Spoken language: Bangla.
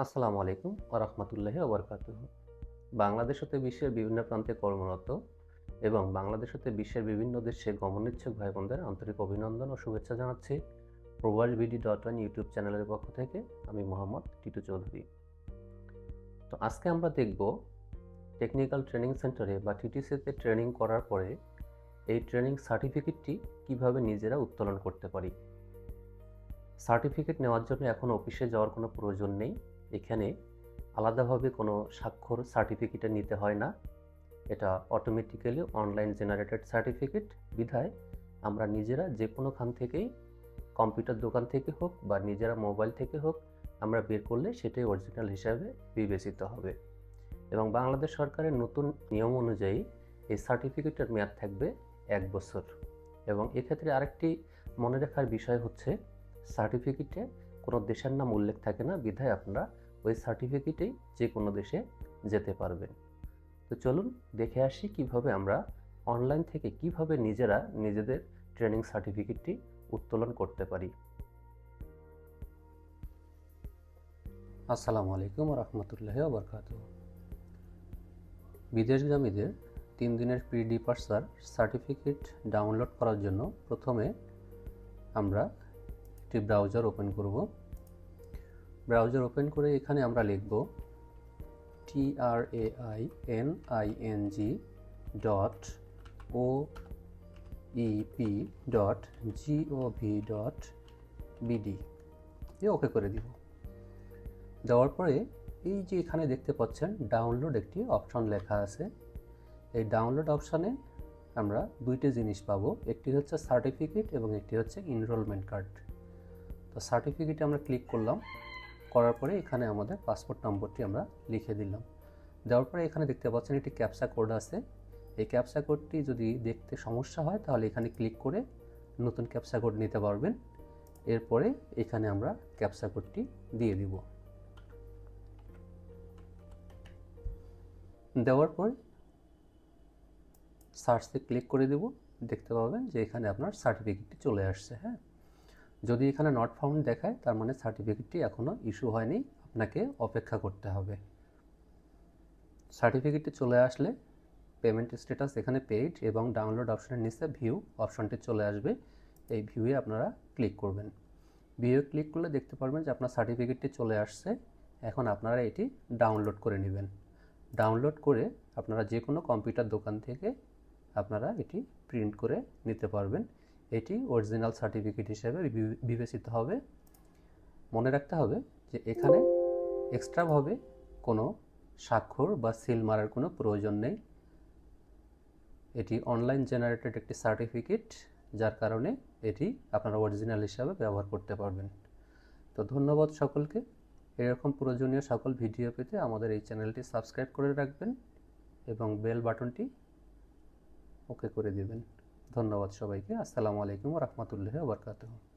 আসসালামু আলাইকুম ও রহমতুল্লাহি ওবরকাত বাংলাদেশ হতে বিশ্বের বিভিন্ন প্রান্তে কর্মরত এবং বাংলাদেশ হতে বিশ্বের বিভিন্ন দেশে গমনিচ্ছুক ভাই বোনদের আন্তরিক অভিনন্দন ও শুভেচ্ছা জানাচ্ছি প্রবাস বিডি ডট ওয়ান ইউটিউব চ্যানেলের পক্ষ থেকে। আমি মোহাম্মদ টিটু চৌধুরী। তো আজকে আমরা দেখব টেকনিক্যাল ট্রেনিং সেন্টারে বা টিটিসিতে ট্রেনিং করার পরে এই ট্রেনিং সার্টিফিকেটটি কীভাবে নিজেরা উত্তোলন করতে পারি। সার্টিফিকেট নেওয়ার জন্য এখন অফিসে যাওয়ার কোনো প্রয়োজন নেই। এখানে আলাদাভাবে কোনো স্বাক্ষর সার্টিফিকেটে নিতে হয় না। এটা অটোমেটিক্যালি অনলাইন জেনারেটেড সার্টিফিকেট বিধায় আমরা নিজেরা যে কোনোখান থেকেই কম্পিউটার দোকান থেকে হোক বা নিজেরা মোবাইল থেকে হোক আমরা বের করলে সেটাই অরিজিনাল হিসাবে বিবেচিত হবে। এবং বাংলাদেশ সরকারের নতুন নিয়ম অনুযায়ী এই সার্টিফিকেটের মেয়াদ থাকবে এক বছর। এবং এক্ষেত্রে আরেকটি মনে রাখার বিষয় হচ্ছে সার্টিফিকেটে কোনো দেশের নাম উল্লেখ থাকে না, বিধায় আপনারা ওই সার্টিফিকেটেই যে কোনো দেশে যেতে পারবেন তো চলুন দেখে আসি কীভাবে আমরা অনলাইন থেকে কীভাবে নিজেরা নিজেদের ট্রেনিং সার্টিফিকেটটি উত্তোলন করতে পারি। আসসালামু আলাইকুম রহমতুল্লাহ বরকাত বিদেশগামীদের তিন দিনের প্রি ডিপার্সার সার্টিফিকেট ডাউনলোড করার জন্য প্রথমে আমরা একটি ব্রাউজার ওপেন করব। ব্রাউজার ওপেন করে এখানে আমরা লিখব T R A I N I N G dot O EP dot GOV dot BD okay করে দিব। দেওয়ার পরে এই যে এখানে দেখতে পাচ্ছেন ডাউনলোড একটি অপশন লেখা আছে। এই ডাউনলোড অপশানে আমরা দুইটি জিনিস পাবো, একটি হচ্ছে সার্টিফিকেট এবং একটি হচ্ছে ইনরোলমেন্ট কার্ড তো সার্টিফিকেটে আমরা ক্লিক করলাম। করার পরে এখানে আমাদের পাসপোর্ট নম্বরটি আমরা লিখে দিলাম। দেওয়ার পরে এখানে দেখতে পাচ্ছেন একটি ক্যাপসা কোড আছে। এই ক্যাপসা কোডটি যদি দেখতে সমস্যা হয়, তাহলে এখানে ক্লিক করে নতুন ক্যাপসা কোড নিতে পারবেন। এরপরে এখানে আমরা ক্যাপসা কোডটি দিয়ে দিব। দেওয়ার পরে সার্চে ক্লিক করে দেব। দেখতে পাবেন যে এখানে আপনার সার্টিফিকেটটি চলে আসছে হ্যাঁ? যদি এখানে নট ফাউন্ড দেখায়, তার মানে সার্টিফিকেটটি এখনও ইস্যু হয়নি, আপনাকে অপেক্ষা করতে হবে। সার্টিফিকেটটি চলে আসলে পেমেন্ট স্ট্যাটাস এখানে পেইড এবং ডাউনলোড অপশনের নিচে ভিউ অপশনটি চলে আসবে। এই ভিউয়ে আপনারা ক্লিক করবেন। ভিউ ক্লিক করলে দেখতে পারবেন যে আপনার সার্টিফিকেটটি চলে আসছে। এখন আপনারা এটি ডাউনলোড করে নেবেন। ডাউনলোড করে আপনারা যে কোনো কম্পিউটার দোকান থেকে আপনারা এটি প্রিন্ট করে নিতে পারবেন। এটি অরিজিনাল সার্টিফিকেট হিসেবে বিবেচিত হবে। মনে রাখতে হবে যে এখানে এক্সট্রাভাবে কোনো স্বাক্ষর বা সিল মারার কোনো প্রয়োজন নেই। এটি অনলাইন জেনারেটেড একটি সার্টিফিকেট যার কারণে এটি আপনারা অরিজিনাল হিসাবে ব্যবহার করতে পারবেন। তো ধন্যবাদ সকলকে। এরকম প্রয়োজনীয় সকল ভিডিও পেতে আমাদের এই চ্যানেলটি সাবস্ক্রাইব করে রাখবেন এবং বেল বাটনটি ওকে করে দেবেন। ধন্যবাদ সবাইকে। আসসালামু আলাইকুম রহমতুল্লাহ বরকাতহ।